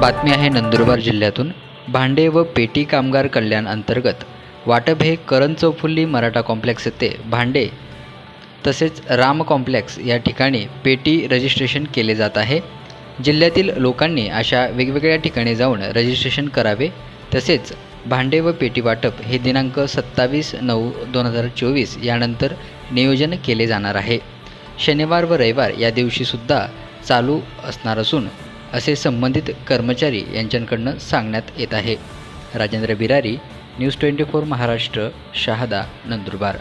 बातमी आहे नंदुरबार जिल्ह्यातून. भांडे व पेटी कामगार कल्याण अंतर्गत. वाटप हे करण चौफुल्ली मराठा कॉम्प्लेक्स येथे भांडे तसेच राम कॉम्प्लेक्स या ठिकाणी पेटी रजिस्ट्रेशन केले जात आहे. जिल्ह्यातील लोकांनी अशा वेगवेगळ्या ठिकाणी जाऊन रजिस्ट्रेशन करावे. तसेच भांडे व पेटी वाटप हे दिनांक सत्तावीस नऊ दोन हजार चोवीस यानंतर नियोजन केले जाणार आहे. शनिवार व रविवार या दिवशीसुद्धा चालू असणार असून असे संबंधित कर्मचारी यांच्याकडनं सांगण्यात येत आहे. Rajendra Birari news twenty four Maharashtra Shahada Nandurbar.